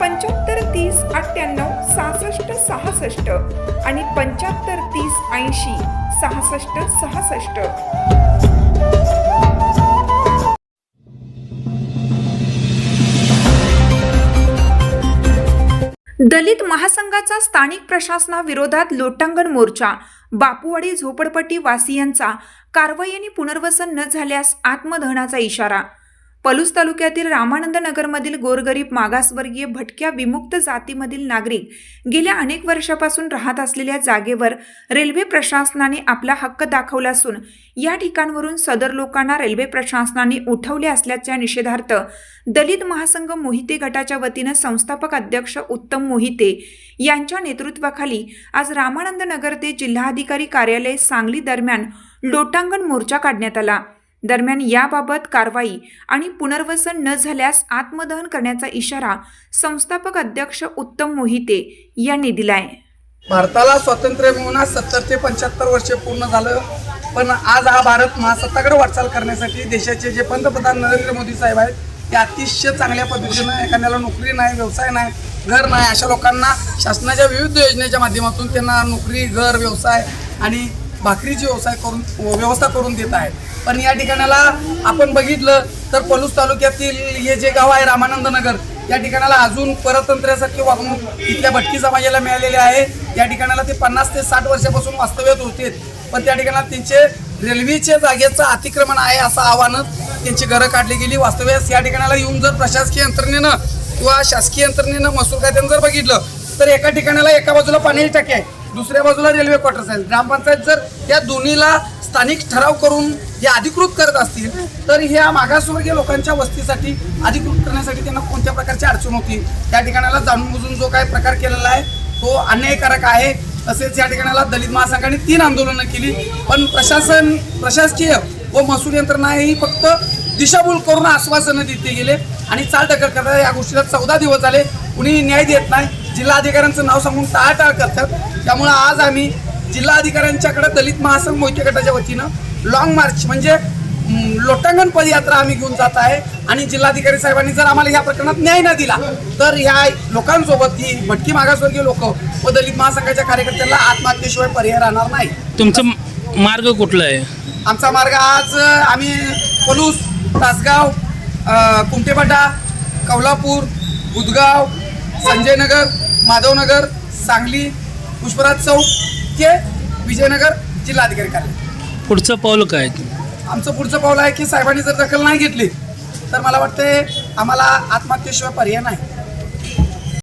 पंच्याहत्तर तीस अठ्ठ्याण्णव सहासष्ट सहासष्ट आणि पंच्याहत्तर तीस ऐंशी सहासष्ट सहासष्ट. दलित महासंघाचा स्थानिक प्रशासनाविरोधात लोटांगण मोर्चा बापूवाडी झोपडपट्टी वासियांचा कारवाई आणि पुनर्वसन न झाल्यास आत्मदहनाचा इशारा पलूस तालुक्यातील रामानंद नगरमधील गोरगरीब मागासवर्गीय भटक्या विमुक्त जातीमधील नागरिक गेल्या अनेक वर्षापासून राहत असलेल्या जागेवर रेल्वे प्रशासनाने आपला हक्क दाखवला असून या ठिकाणवरून सदर लोकांना रेल्वे प्रशासनाने उठवले असल्याच्या निषेधार्थ दलित महासंघ मोहिते गटाच्या वतीनं संस्थापक अध्यक्ष उत्तम मोहिते यांच्या नेतृत्वाखाली आज रामानंद नगर ते जिल्हाधिकारी कार्यालय सांगली दरम्यान लोटांगण मोर्चा काढण्यात आला. दरम्यान याबाबत कारवाई आणि पुनर्वसन न झाल्यास आत्मदहन करण्याचा इशारा संस्थापक अध्यक्ष उत्तम मोहिते यांनी दिलाय. भारताला स्वातंत्र्य मिळून आज सत्तर ते पंच्याहत्तर वर्ष पूर्ण झालं. पण आज हा भारत महासत्ताकडे वाटचाल करण्यासाठी देशाचे जे पंतप्रधान नरेंद्र मोदी साहेब आहेत ते अतिशय चांगल्या पद्धतीनं एखाद्याला नोकरी नाही व्यवसाय नाही घर नाही अशा लोकांना शासनाच्या विविध योजनेच्या माध्यमातून त्यांना नोकरी घर व्यवसाय आणि भाकरीची व्यवसाय करून व्यवस्था करून देत आहेत. पण या ठिकाणाला आपण बघितलं तर पलूस तालुक्यातील हे जे गाव आहे रामानंद नगर या ठिकाणाला अजून परतंत्र्यासारखी वागणूक इथल्या भटकी समाजाला मिळालेली आहे. या ठिकाणाला ते पन्नास ते साठ वर्षापासून वास्तव्यात होते. पण त्या ठिकाणाला त्यांचे रेल्वेच्या जागेचं अतिक्रमण आहे असं आव्हानं त्यांची घरं काढली गेली. वास्तव्यास या ठिकाणाला येऊन जर प्रशासकीय यंत्रणेनं किंवा शासकीय यंत्रणेनं महसूल खात्यानं जर बघितलं तर एका ठिकाणाला एका बाजूला पाण्याची टाकी आहे. दुसऱ्या बाजूला रेल्वे क्वार्टर्स आहेत. ग्रामपंचायत जर या दोन्हीला स्थानिक ठराव करून हे अधिकृत करत असतील तर ह्या मागासवर्गीय लोकांच्या वस्तीसाठी अधिकृत करण्यासाठी त्यांना कोणत्या प्रकारची अडचण होती त्या ठिकाणाला जाणून बुजून जो काय प्रकार केलेला आहे तो अन्यायकारक आहे. तसेच या ठिकाणाला दलित महासंघाने तीन आंदोलनं केली. पण प्रशासन प्रशासकीय व महसूल यंत्रणा ही फक्त दिशाभूल करून आश्वासनं देते गेले आणि चाल करता या गोष्टीला चौदा दिवस झाले. कुणी न्याय देत नाही. जिल्हाधिकाऱ्यांचं नाव सांगून टाळाटाळ करतात. त्यामुळं आज आम्ही जिल्हाधिकाऱ्यांच्याकडे दलित महासंघ मोहिते गटाच्या वतीनं लॉंग मार्च म्हणजे लोटांगण पदयात्रा आम्ही घेऊन जात आहे. आणि जिल्हाधिकारी साहेबांनी जर आम्हाला ह्या प्रकरणात न्याय न दिला तर ह्या लोकांसोबत ही भटकी मागासवर्गीय लोक व दलित महासंघाच्या कार्यकर्त्यांना आत्महत्येशिवाय पर्याय राहणार नाही. तुमचं मार्ग कुठला आहे? आमचा मार्ग आज आम्ही पलूस तासगाव कुमटेपाटा कौलापूर बुधगाव संजयनगर माधवनगर सांगली पुष्पराज चौक ते विजयनगर जिल्हाधिकारी कार्यालय. पुढचं पाऊल काय? आमचं पुढचं पाऊल आहे की साहेबांनी जर दखल नाही घेतली तर मला वाटते आम्हाला आत्महत्येशिवाय पर्याय नाही.